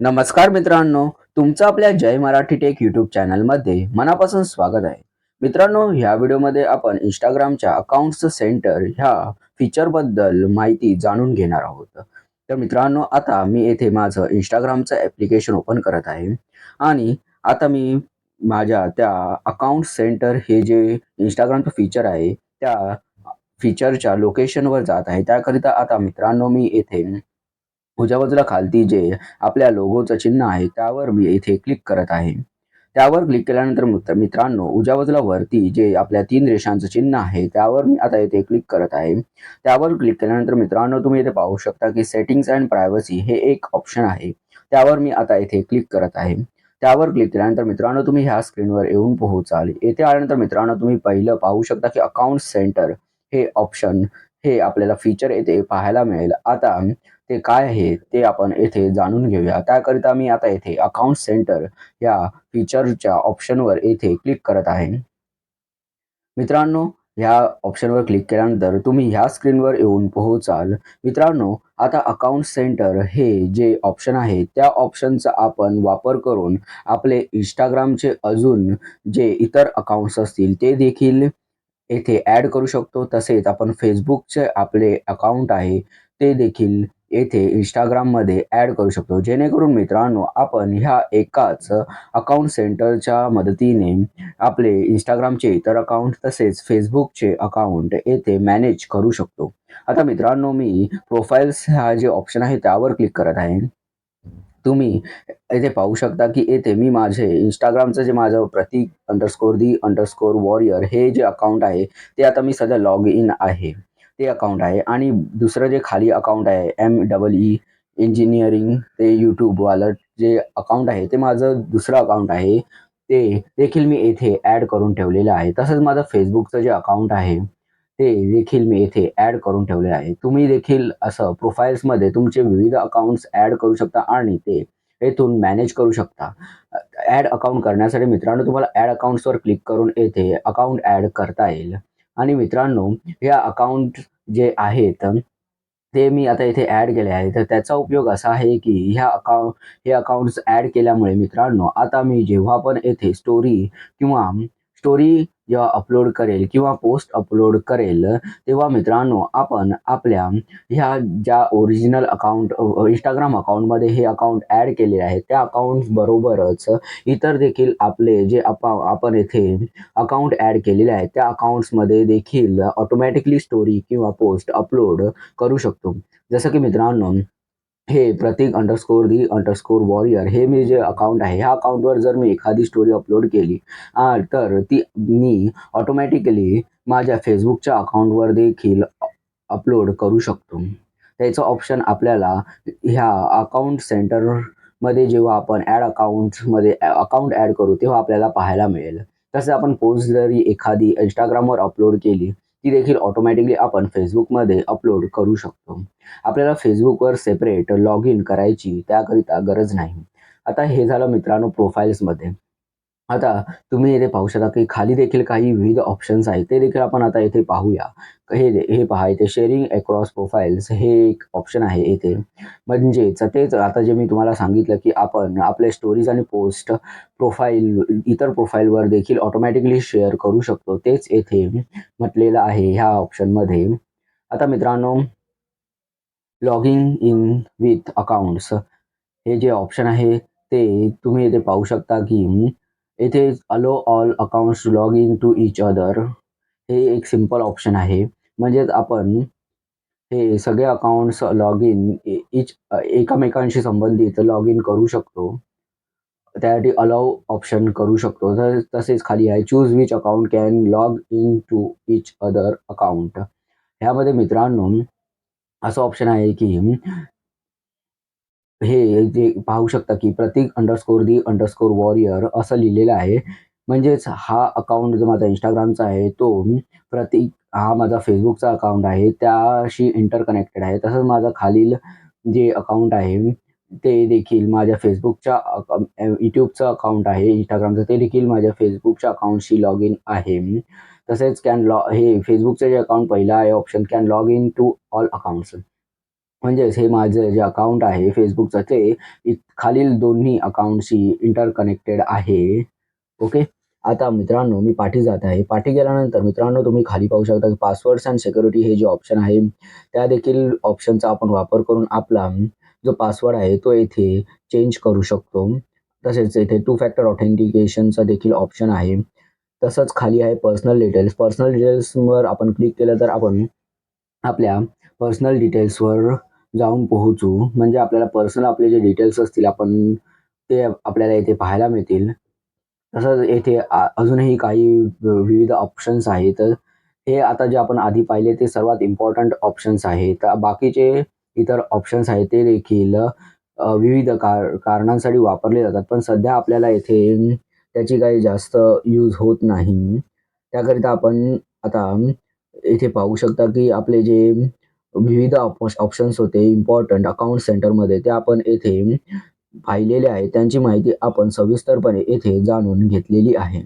नमस्कार मित्रांनो तुमचं आपल्या जय मराठी टेक यूट्यूब चॅनलमध्ये मनापासून स्वागत आहे. मित्रांनो ह्या व्हिडिओमध्ये आपण इंस्टाग्रामच्या अकाउंट्स सेंटर ह्या फीचरबद्दल माहिती जाणून घेणार आहोत. तर मित्रांनो आता मी येथे माझं इंस्टाग्रामचं ॲप्लिकेशन ओपन करत आहे. आणि आता मी माझ्या त्या अकाउंट सेंटर हे जे इंस्टाग्रामचं फीचर आहे त्या फीचरच्या लोकेशनवर जात आहे. त्याकरिता आता मित्रांनो मी येथे उजव्या बाजूला खालती जे आपल्या लोगोचं चिन्ह आहे त्यावर मी इथे क्लिक करत आहे. त्यावर क्लिक केल्यानंतर मित्रांनो उजव्या बाजूला वरती जे आपल्या तीन रेषांचं चिन्ह आहे त्यावर मी आता इथे क्लिक करत आहे. त्यावर क्लिक केल्यानंतर मित्रांनो तुम्ही इथे पाहू शकता की सेटिंग्स अँड प्रायव्हसी हे एक ऑप्शन आहे. त्यावर मी आता इथे क्लिक करत आहे. त्यावर क्लिक केल्यानंतर मित्रांनो तुम्ही ह्या स्क्रीनवर येऊन पोहोचाल. येथे आल्यानंतर मित्रांनो तुम्ही पहिलं पाहू शकता की अकाउंट सेंटर हे ऑप्शन हे आपल्याला फीचर येथे पाहायला मिळेल. आता ते काय आहे ते आपण येथे जाणून घेऊया. त्याकरिता मी आता येथे अकाउंट सेंटर या फीचरच्या ऑप्शनवर येथे क्लिक करत आहे. मित्रांनो ह्या ऑप्शनवर क्लिक केल्यानंतर तुम्ही ह्या स्क्रीनवर येऊन पोहोचाल. मित्रांनो आता अकाउंट सेंटर हे जे ऑप्शन आहे त्या ऑप्शनचा आपण वापर करून आपले इंस्टाग्रामचे अजून जे इतर अकाउंट्स असतील ते देखील येथे ॲड करू शकतो. तसेच आपण फेसबुकचे आपले अकाउंट आहे ते देखील येथे इंस्टाग्राममध्ये ॲड करू शकतो. जेणेकरून मित्रांनो आपण ह्या एकाच अकाउंट सेंटरच्या मदतीने आपले इंस्टाग्रामचे इतर अकाउंट तसेच फेसबुकचे अकाउंट येथे मॅनेज करू शकतो. आता मित्रांनो मी प्रोफाईल्स हा जे ऑप्शन आहे त्यावर क्लिक करत आहे. तुम्ही येथे पाहू शकता की येथे मी माझे इंस्टाग्रामचं जे माझं Prateek underscore the underscore warrior हे जे अकाउंट आहे ते आता मी सध्या लॉग इन आहे. ते अकाउंट आहे आणि दुसरं जे खाली अकाउंट आहे एम डबल ई इंजिनिअरिंग ते यूट्यूबवालं जे अकाउंट आहे ते माझं दुसरं अकाउंट आहे. ते देखील मी येथे ॲड करून ठेवलेलं आहे. तसंच माझं फेसबुकचं जे अकाउंट आहे ते देखील मी येथे ॲड करून ठेवले आहे. तुम्ही देखील असं प्रोफाईल्समध्ये तुमचे विविध अकाउंट्स ॲड करू शकता आणि ते येथून मॅनेज करू शकता. ॲड अकाउंट करण्यासाठी मित्रांनो तुम्हाला ॲड अकाउंट्सवर क्लिक करून येथे अकाउंट ॲड करता येईल. आणि मित्रांनो या अकाउंट जे आहेत ते मी आता इथे ॲड केले आहे. तर त्याचा उपयोग असा आहे की ह्या अकाउंट हे अकाउंट्स ॲड केल्यामुळे मित्रांनो आता मी जेव्हा पण येथे स्टोरी किंवा स्टोरी जेव्हा अपलोड करेल किंवा पोस्ट अपलोड करेल तेव्हा मित्रांनो आपण आपल्या ह्या ज्या ओरिजिनल अकाउंट इंस्टाग्राम अकाउंटमध्ये हे अकाउंट ॲड केले आहे त्या अकाउंट बरोबरच इतर देखील आपले जे अपा आपण येथे अकाउंट ॲड केलेले आहेत त्या अकाउंट्समध्ये देखील ऑटोमॅटिकली स्टोरी किंवा पोस्ट अपलोड करू शकतो. जसं की मित्रांनो हे Prateek underscore the underscore warrior हे मी जे अकाउंट आहे ह्या अकाउंटवर जर मी एखादी स्टोरी अपलोड केली तर ती मी ऑटोमॅटिकली माझ्या फेसबुकच्या अकाउंटवर देखील अपलोड करू शकतो. त्याचं ऑप्शन आपल्याला ह्या अकाउंट सेंटरमध्ये जेव्हा आपण ॲड अकाउंटमध्ये अकाउंट ॲड करू तेव्हा आपल्याला पाहायला मिळेल. तसे आपण पोस्ट जरी एखादी इंस्टाग्रामवर अपलोड केली ती देखील ऑटोमॅटिकली आपण फेसबुकमध्ये अपलोड करू शकतो. आपल्याला फेसबुकवर सेपरेट लॉग इन करायची त्याकरिता गरज नाही. आता हे झालं मित्रांनो प्रोफाईल्समध्ये आता तुम्ही इथे पाहू शकता की खाली देखील काही विविध ऑप्शन्स आहेत. ते देखील आपण आता इथे पाहूया. हे हे पहा इथे शेअरिंग अक्रॉस प्रोफाईल्स हे एक ऑप्शन आहे इथे. म्हणजेच तेच आता जे मी तुम्हाला सांगितलं की आपण आपले स्टोरीज आणि पोस्ट प्रोफाईल इतर प्रोफाईलवर देखील ऑटोमॅटिकली शेअर करू शकतो. तेच येथे म्हटलेलं आहे ह्या ऑप्शनमध्ये आता मित्रांनो लॉगिंग इन विथ अकाउंट्स हे जे ऑप्शन आहे ते तुम्ही इथे पाहू शकता की येथे allow all accounts log in to each other हे एक सिंपल ऑप्शन आहे. म्हणजेच आपण हे सगळे अकाउंट्स लॉग इन इच एकमेकांशी संबंधित लॉग इन करू शकतो. त्यासाठी अलाव ऑप्शन करू शकतो. तर तसेच खाली आहे choose which account can log in to each other account ह्यामध्ये मित्रांनो असं ऑप्शन आहे की हे जे पाहू शकता की Prateek underscore the underscore warrior असं लिहिलेलं आहे. म्हणजेच हा अकाउंट जो माझा इंस्टाग्रामचा आहे तो प्रतीक हा माझा फेसबुकचा अकाउंट आहे. त्याशी इंटरकनेक्टेड आहे. तसंच माझा खालील जे अकाउंट आहे ते देखील माझ्या फेसबुकच्या यूट्यूबचं अकाउंट आहे. इंस्टाग्रामचं ते देखील माझ्या फेसबुकच्या अकाउंटशी लॉग इन आहे. तसेच कॅन लॉ हे फेसबुकचं जे अकाउंट पहिलं आहे option can log in to all accounts म्हणजेच हे माझं जे अकाउंट आहे फेसबुकचं ते इ- खालील दोन्ही अकाउंटशी इंटरकनेक्टेड आहे. ओके आता मित्रांनो मी पाठी जात आहे. पाठी गेल्यानंतर मित्रांनो तुम्ही खाली पाहू शकता की पासवर्ड्स अँड सिक्युरिटी हे जे ऑप्शन आहे त्या देखील ऑप्शनचा आपण वापर करून आपला जो पासवर्ड आहे तो येथे चेंज करू शकतो. तसेच येथे टू फॅक्टर ऑथेंटिकेशनचा देखील ऑप्शन आहे. तसंच खाली आहे पर्सनल डिटेल्स पर्सनल डिटेल्सवर आपण क्लिक केलं तर आपण आपल्या पर्सनल डिटेल्सवर जाऊन पोहोचू. म्हणजे आपल्याला पर्सनल आपले जे डिटेल्स असतील आपण ते आपल्याला येथे पाहायला मिळतील. तसंच येथे अजूनही काही विविध ऑप्शन्स आहेत. हे आता जे आपण आधी पाहिले ते सर्वात इम्पॉर्टंट ऑप्शन्स आहेत. बाकीचे इतर ऑप्शन्स आहेत ते देखील विविध कार कारणांसाठी वापरले जातात. पण सध्या आपल्याला येथे त्याची काही जास्त यूज होत नाही. त्याकरिता आपण आता इथे पाहू शकता की आपले जे विविध ऑप्शन्स होते इम्पॉर्टंट अकाउंट सेंटरमध्ये ते आपण येथे पाहिलेले आहे. त्यांची माहिती आपण सविस्तरपणे येथे जाणून घेतलेली आहे.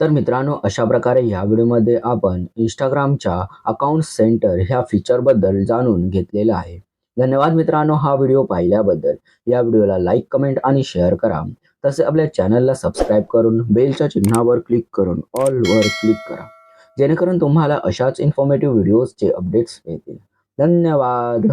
तर मित्रांनो अशा प्रकारे ह्या व्हिडिओमध्ये आपण इंस्टाग्रामच्या अकाउंट सेंटर ह्या फीचरबद्दल जाणून घेतलेलं आहे. धन्यवाद मित्रांनो हा व्हिडिओ पाहिल्याबद्दल. या व्हिडिओला लाईक कमेंट आणि शेअर करा. तसे आपल्या चॅनलला सबस्क्राईब करून बेलच्या चिन्हावर क्लिक करून ऑलवर क्लिक करा. जेणेकरून तुम्हाला अशाच इन्फॉर्मेटिव्ह व्हिडिओजचे अपडेट्स मिळतील. धन्यवाद.